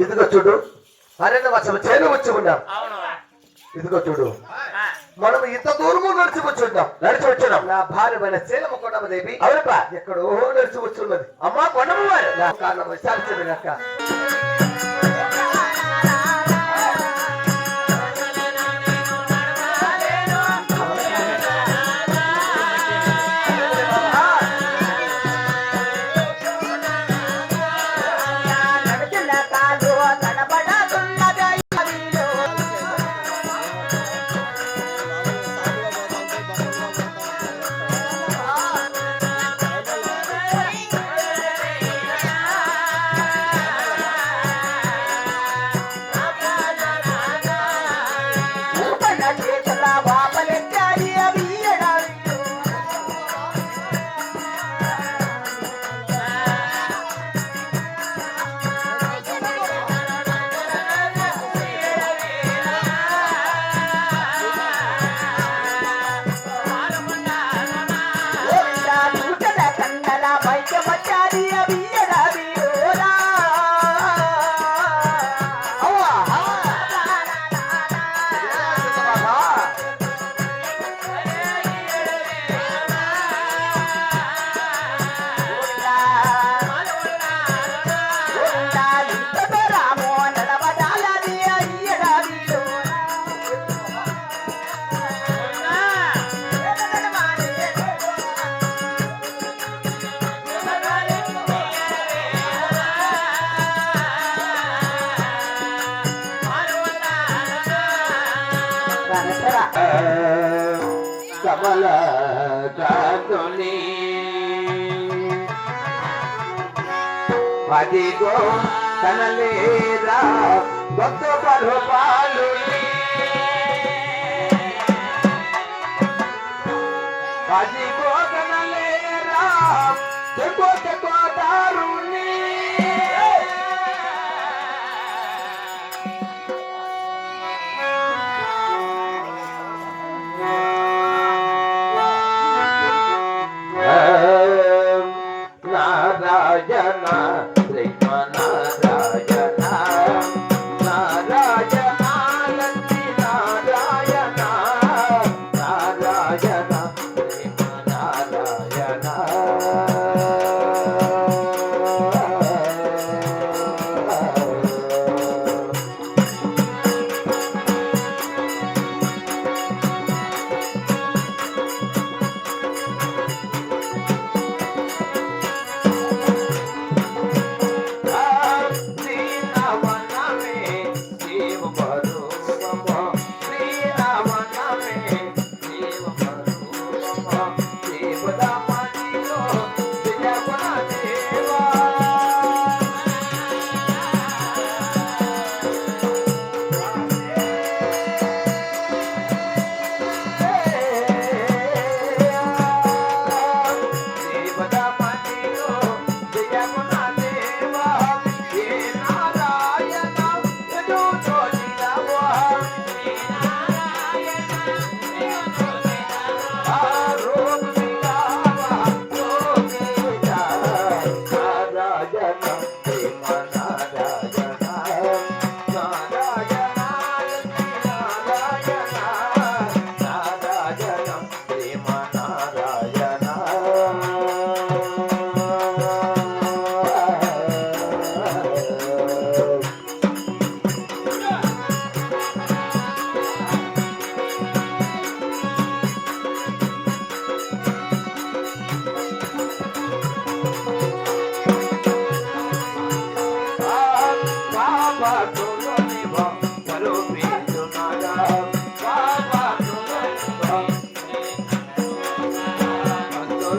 ఇదిగో చూడు. అరణ్య వర్షం చేను వచ్చి ఉన్నాం ఇదిగో చూడు. మనం ఇంత దూరము నడిచి వచ్చున్నాం నడిచి వచ్చినాం నా భార్య పైన శీలము కొండమదేవి అవునప్పా ఎక్కడో నడిచి వచ్చున్నది అమ్మా కొండమ్మ వారు. నా కారణం విచారించదు కమల చాతుని అదిగో కనలేరా కొత్త పరుపాలు అదిగో నారాయణ శ్రీమనా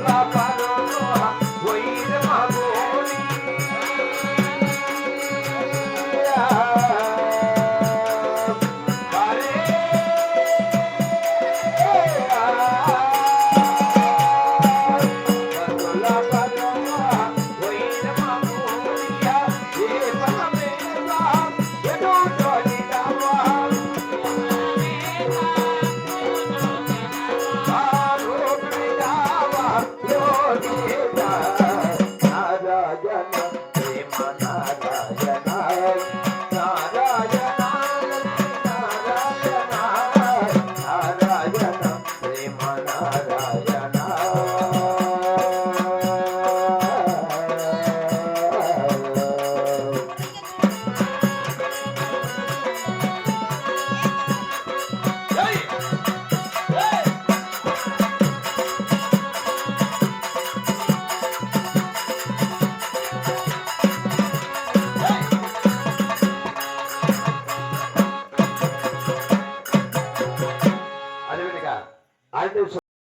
la paz.